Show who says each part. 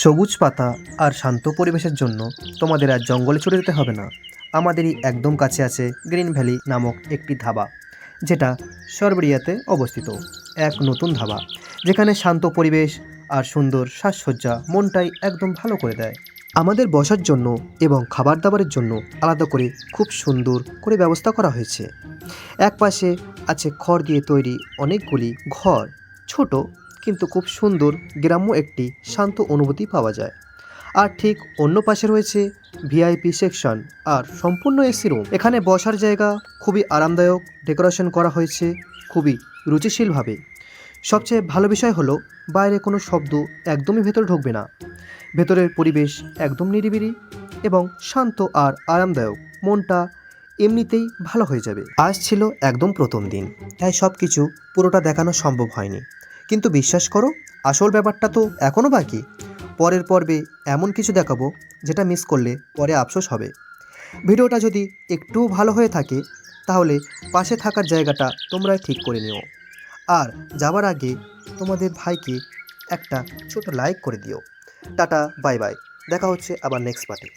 Speaker 1: সবুজ পাতা আর শান্ত পরিবেশের জন্য তোমাদের আর জঙ্গলে চলে যেতে হবে না। আমাদেরই একদম কাছে আছে গ্রিন ভ্যালি নামক একটি ধাবা, যেটা সরবরিয়াতে অবস্থিত। এক নতুন ধাবা, যেখানে শান্ত পরিবেশ আর সুন্দর সাজসজ্জা মনটাই একদম ভালো করে দেয়। আমাদের বসার জন্য এবং খাবার দাবারের জন্য আলাদা করে খুব সুন্দর করে ব্যবস্থা করা হয়েছে। এক পাশে আছে খড় দিয়ে তৈরি অনেকগুলি ঘর, ছোট কিন্তু খুব সুন্দর, গ্রাম্য একটি শান্ত অনুভূতি পাওয়া যায়। আর ঠিক অন্য পাশে রয়েছে ভিআইপি সেকশন আর সম্পূর্ণ এসি রুম। এখানে বসার জায়গা খুবই আরামদায়ক, ডেকোরেশন করা হয়েছে খুবই রুচিশীলভাবে। সবচেয়ে ভালো বিষয় হলো, বাইরে কোনো শব্দ একদমই ভেতরে ঢুকবে না। ভেতরের পরিবেশ একদম নিরিবিলি এবং শান্ত আর আরামদায়ক। মনটা এমনিতেই ভালো হয়ে যাবে। আজ ছিল একদম প্রথম দিন, তাই সব কিছু পুরোটা দেখানো সম্ভব হয়নি। কিন্তু বিশ্বাস করো, আসল ব্যাপারটা তো এখনও বাকি। পরের পর্বে এমন কিছু দেখাবো যেটা মিস করলে পরে আফসোস হবে। ভিডিওটা যদি একটু ভালো হয়ে থাকে, তাহলে পাশে থাকার জায়গাটা তোমরাই ঠিক করে নিও। আর যাবার আগে তোমাদের ভাইকে একটা ছোট লাইক করে দিও। টাটা বাই বাই দেখা হচ্ছে আবার নেক্সট পার্টি